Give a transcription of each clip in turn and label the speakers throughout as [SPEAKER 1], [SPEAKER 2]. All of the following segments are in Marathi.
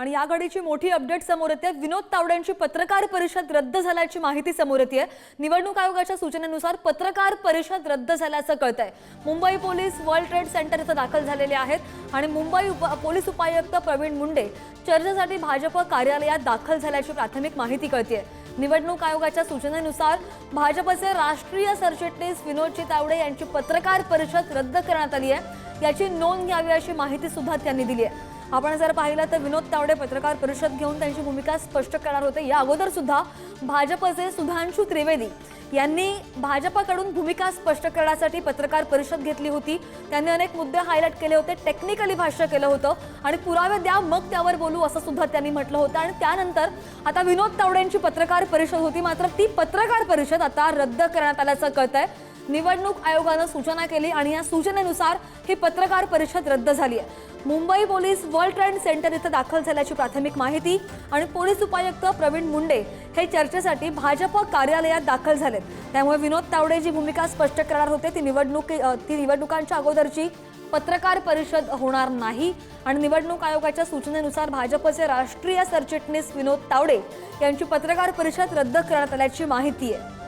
[SPEAKER 1] आणि या घडीची मोठी अपडेट समोर येते. विनोद तावडेंची पत्रकार परिषद रद्द झाल्याची माहिती समोर येते. निवडणूक आयोगाच्या सूचनेनुसार पत्रकार परिषद रद्द झाल्याचं कळत आहे Mumbai police world trade centre इथं दाखल झालेले आहेत आणि मुंबई उप पोलीस उपायुक्त प्रवीण मुंडे चर्चेसाठी भाजप कार्यालयात दाखल झाल्याची प्राथमिक माहिती कळते निवडणूक आयोगाच्या सूचनेनुसार भाजपचे राष्ट्रीय सरचिटणीस विनोदजी तावडे यांची पत्रकार परिषद रद्द करण्यात आली आहे याची नोंद घ्यावी अशी माहिती सुद्धा त्यांनी दिली आहे आपण जर पाहिलं तर विनोद तावडे पत्रकार परिषद घेऊन त्यांची भूमिका स्पष्ट करणार होते. या अगोदर सुद्धा भाजपचे सुधांशू त्रिवेदी यांनी भाजपाकडून भूमिका स्पष्ट करण्यासाठी पत्रकार परिषद घेतली होती. त्यांनी अनेक मुद्दे हायलाईट केले होते टेक्निकली भाष्य केलं होतं आणि पुरावे द्या मग त्यावर बोलू असं सुद्धा त्यांनी म्हटलं होतं. आणि त्यानंतर आता विनोद तावडेंची पत्रकार परिषद होती मात्र ती पत्रकार परिषद आता रद्द करण्यात आल्याचं कळत आहे निवडणूक आयोगानं सूचना केली आणि या सूचनेनुसार ही पत्रकार परिषद रद्द झाली आहे. Mumbai police world trade centre इथं दाखल झाल्याची प्राथमिक माहिती आणि पोलीस उपायुक्त प्रवीण मुंडे हे चर्चेसाठी भाजप कार्यालयात दाखल झालेत. त्यामुळे विनोद तावडे जी भूमिका स्पष्ट करणार होते ती निवडणूक ती निवडणुकांच्या अगोदरची पत्रकार परिषद होणार नाही. आणि निवडणूक आयोगाच्या सूचनेनुसार भाजपचे राष्ट्रीय सरचिटणीस विनोद तावडे यांची पत्रकार परिषद रद्द करण्यात आल्याची माहिती आहे.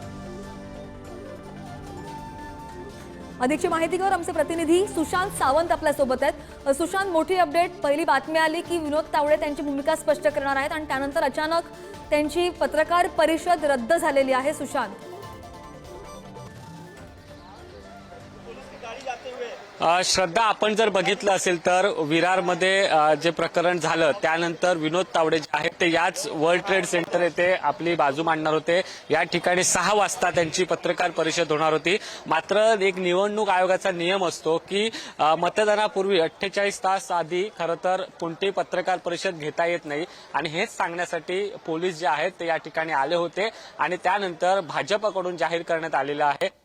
[SPEAKER 1] अधिकची माहिती घेऊन आमचे प्रतिनिधी सुशांत सावंत आपल्यासोबत आहेत. सुशांत मोठी अपडेट पहिली बातमी आली की विनोद तावडे त्यांची भूमिका स्पष्ट करणार आहेत आणि त्यानंतर अचानक त्यांची पत्रकार परिषद रद्द झालेली आहे. सुशांत.
[SPEAKER 2] श्रद्धा आपण जर बघितलं असेल तर विरारमध्ये जे प्रकरण झालं त्यानंतर विनोद तावडे जे आहेत ते याच वर्ल्ड ट्रेड सेंटर येथे आपली बाजू मांडणार होते. या ठिकाणी सहा वाजता त्यांची पत्रकार परिषद होणार होती. मात्र एक निवडणूक आयोगाचा नियम असतो की मतदानापूर्वी अठ्ठेचाळीस तास आधी खरं तर कोणतीही पत्रकार परिषद घेता येत नाही. आणि हेच सांगण्यासाठी पोलीस जे आहेत ते या ठिकाणी आले होते. आणि त्यानंतर भाजपकडून जाहीर करण्यात आलेलं आहे.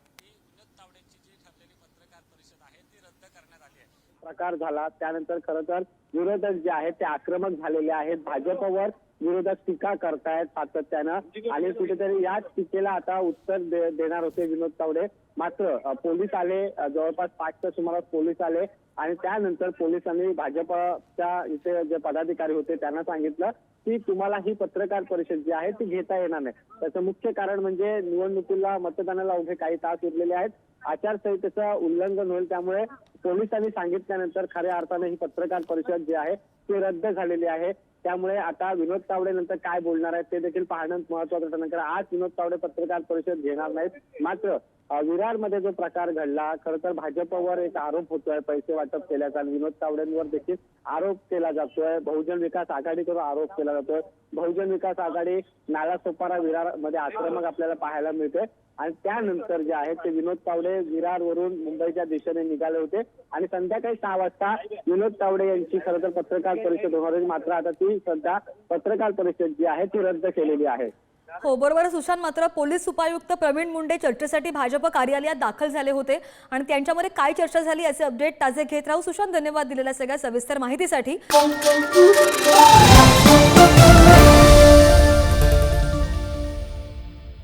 [SPEAKER 3] प्रकार झाला. त्यानंतर खरं तर विरोधक जे आहेत ते आक्रमक झालेले आहेत. भाजपवर विरोधक टीका करतायत सातत्यानं. आणि कुठेतरी याच टीकेला आता उत्तर दे- देणार होते विनोद तावडे. मात्र पोलीस आले जवळपास पाचच्या सुमारास पोलीस आले आणि त्यानंतर पोलिसांनी भाजपच्या इथे जे पदाधिकारी होते त्यांना सांगितलं की तुम्हाला ही पत्रकार परिषद जी आहे ती घेता येणार नाही. त्याचं मुख्य कारण म्हणजे निवडणुकीला मतदानाला उभे काही तास उरलेले आहेत. आचारसंहितेचं उल्लंघन होईल त्यामुळे पोलिसांनी सांगितल्यानंतर खऱ्या अर्थाने ही पत्रकार परिषद जी आहे ती रद्द झालेली आहे. त्यामुळे आता विनोद तावडे नंतर काय बोलणार आहेत ते देखील पाहणं महत्वाचं ठरणार कारण आज विनोद तावडे पत्रकार परिषद घेणार नाहीत. मात्र विरारमध्ये जो प्रकार घडला खरं तर भाजपवर एक आरोप होतोय पैसे वाटप केल्याचा विनोद तावडेंवर देखील आरोप केला जातोय. बहुजन विकास आघाडीकडून आरोप केला जातोय. बहुजन विकास आघाडी नाला सोपारा विरारमध्ये आक्रमक आपल्याला पाहायला मिळते आणि त्यानंतर जे आहे ते विनोद तावडे विरारवरून मुंबईच्या दिशेने निघाले होते. आणि संध्याकाळी सहा वाजता विनोद तावडे यांची खरं तर पत्रकार परिषद होणार होती. मात्र आता ती सध्या पत्रकार परिषद जी आहे ती रद्द केलेली आहे.
[SPEAKER 1] हो बरोबर सुशांत मात्र पोलीस उपायुक्त प्रवीण मुंडे चर्चेसाठी भाजप कार्यालयात दाखल झाले होते आणि त्यांच्यामध्ये काय चर्चा झाली याचे अपडेट ताजे घेत राहू. सुशांत धन्यवाद दिलेल्या सगळ्या सविस्तर माहितीसाठी.